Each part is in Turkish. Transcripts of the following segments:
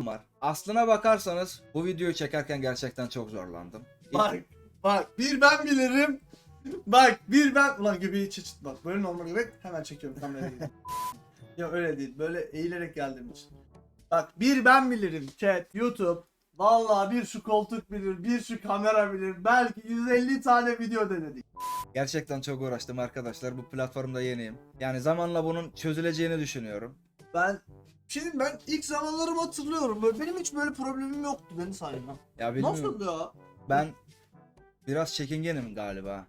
var. Aslına bakarsanız bu videoyu çekerken gerçekten çok zorlandım. Bak bak bir ben bilirim. Bak bir ben ulan göbeği çıçıt bak böyle normal göbek hemen çekiyorum kameraya. ya öyle değil böyle eğilerek geldiğim için. Bak bir ben bilirim chat YouTube. Vallahi bir şu koltuk bilir, bir şu kamera bilir. Belki 150 tane video denedik. Gerçekten çok uğraştım arkadaşlar. Bu platformda yeniyim. Yani zamanla bunun çözüleceğini düşünüyorum. Ben Şimdi ben ilk zamanlarımı hatırlıyorum. Böyle benim hiç böyle problemim yoktu beni sayma. Ya bilmiyorum. Nasıl ya? Ben biraz çekingenim galiba.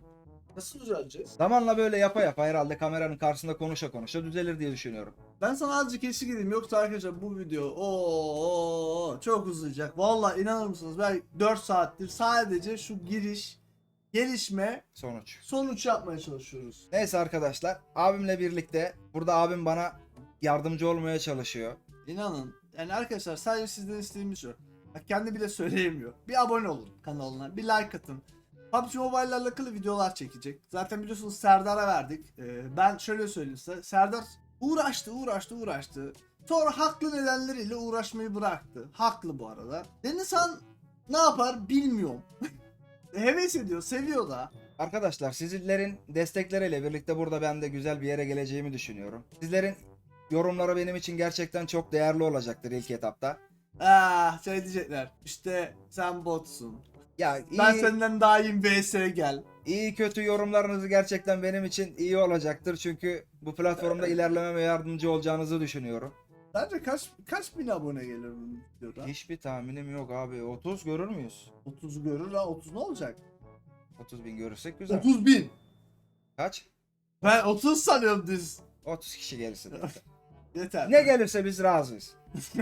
Nasıl düzeleceğiz? Zamanla böyle yapa yapa herhalde kameranın karşısında konuşa konuşa düzelir diye düşünüyorum. Ben sana azıcık eşlik edeyim. Yoksa arkadaşlar bu video o çok uzayacak. Vallahi inanır mısınız? Ben 4 saattir sadece şu giriş, gelişme, Sonuç. sonuç yapmaya çalışıyoruz. Neyse arkadaşlar abimle birlikte burada abim bana yardımcı olmaya çalışıyor. İnanın. Yani arkadaşlar sadece sizden isteğimiz şu. Bak kendi bile söyleyemiyor. Bir abone olun kanalına. Bir like atın. PUBG Mobile ile alakalı videolar çekecek. Zaten biliyorsunuz Serdar'a verdik. Ee, ben şöyle söyleyeyim size. Serdar uğraştı, uğraştı, uğraştı. Sonra haklı nedenleriyle uğraşmayı bıraktı. Haklı bu arada. Denizhan ne yapar bilmiyorum. Heves ediyor, seviyor da. Arkadaşlar sizlerin destekleriyle birlikte burada ben de güzel bir yere geleceğimi düşünüyorum. Sizlerin yorumları benim için gerçekten çok değerli olacaktır ilk etapta. Ah şey diyecekler. İşte sen botsun. Ya iyi, Ben senden daha iyiyim VS gel. iyi kötü yorumlarınız gerçekten benim için iyi olacaktır. Çünkü bu platformda ilerlememe yardımcı olacağınızı düşünüyorum. Sence kaç kaç bin abone gelir bu videoda? Hiçbir tahminim yok abi. 30 görür müyüz? 30 görür ha 30 ne olacak? 30 bin görürsek güzel. 30 bin. Kaç? Ben 30 sanıyorum düz. 30 kişi gelirse. de. Yeter. ne gelirse biz razıyız.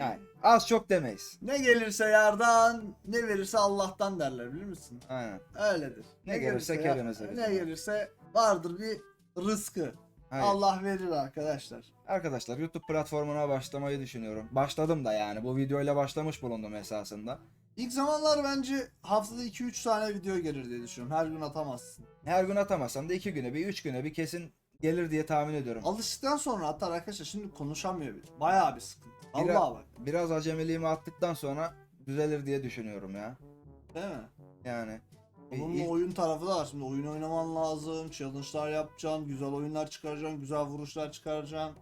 Yani az çok demeyiz. Ne gelirse yardan, ne verirse Allah'tan derler bilir misin? Aynen. Öyledir. Ne gelirse ya- keremize Ne gelirse vardır bir rızkı. Hayır. Allah verir arkadaşlar. Arkadaşlar YouTube platformuna başlamayı düşünüyorum. Başladım da yani bu videoyla başlamış bulundum esasında. İlk zamanlar bence haftada 2-3 tane video gelir diye düşünüyorum. Her gün atamazsın. Her gün atamasam da 2 güne bir 3 güne bir kesin gelir diye tahmin ediyorum. Alıştıktan sonra atar arkadaşlar. Şimdi konuşamıyor bile. Bayağı bir sıkıntı. Biraz- Vallahi bak. Biraz acemiliğimi attıktan sonra düzelir diye düşünüyorum ya. Değil mi? Yani. Bunun İyi- oyun tarafı da var. Şimdi oyun oynaman lazım. Challenge'lar yapacaksın. Güzel oyunlar çıkaracaksın. Güzel vuruşlar çıkaracaksın.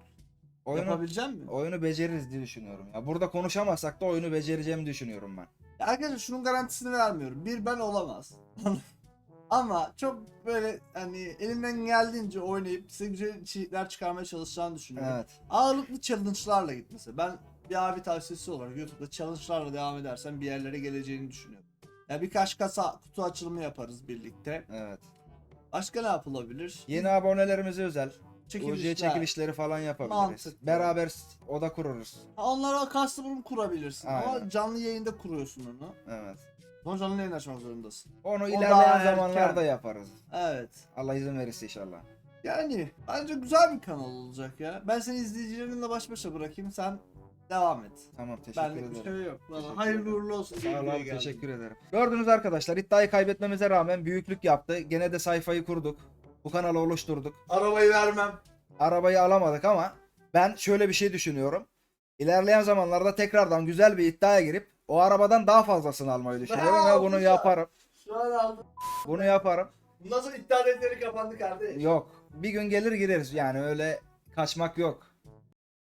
oyunu, Yapabilecek misin? oyunu beceririz diye düşünüyorum. Ya burada konuşamazsak da oyunu becereceğimi düşünüyorum ben. Ya arkadaşlar şunun garantisini vermiyorum. Bir ben olamaz. Ama çok böyle hani elinden geldiğince oynayıp size güzel içerikler çıkarmaya çalışacağını düşünüyorum. Evet. Ağırlıklı challenge'larla gitmesi. Ben bir abi tavsiyesi olarak YouTube'da challenge'larla devam edersen bir yerlere geleceğini düşünüyorum. Ya birkaç kasa kutu açılımı yaparız birlikte. Evet. Başka ne yapılabilir? Yeni abonelerimize özel Çekilişler. UC çekilişleri falan yapabiliriz. Mantıklı. Beraber oda kururuz. Ha, Onlara custom kurabilirsin ama Aynen. canlı yayında kuruyorsun onu. Evet. Sonra canlı yayın açmak zorundasın. Onu ilerleyen erken. zamanlarda yaparız. Evet. Allah izin verirse inşallah. Yani bence güzel bir kanal olacak ya. Ben seni izleyicilerinle baş başa bırakayım sen devam et. Tamam teşekkür Benlik bir ederim. şey yok. Valla hayırlı uğurlu olsun. Sağ ol Videoya abi geldim. teşekkür ederim. Gördünüz arkadaşlar iddiayı kaybetmemize rağmen büyüklük yaptı. Gene de sayfayı kurduk. Bu kanalı oluşturduk. Arabayı vermem. Arabayı alamadık ama ben şöyle bir şey düşünüyorum. İlerleyen zamanlarda tekrardan güzel bir iddiaya girip o arabadan daha fazlasını almayı düşünüyorum ve bunu yaparım. Şu an aldım. Bunu yaparım. Bundan sonra iddia defteri kapandı kardeş. Yok. Bir gün gelir gireriz yani öyle kaçmak yok.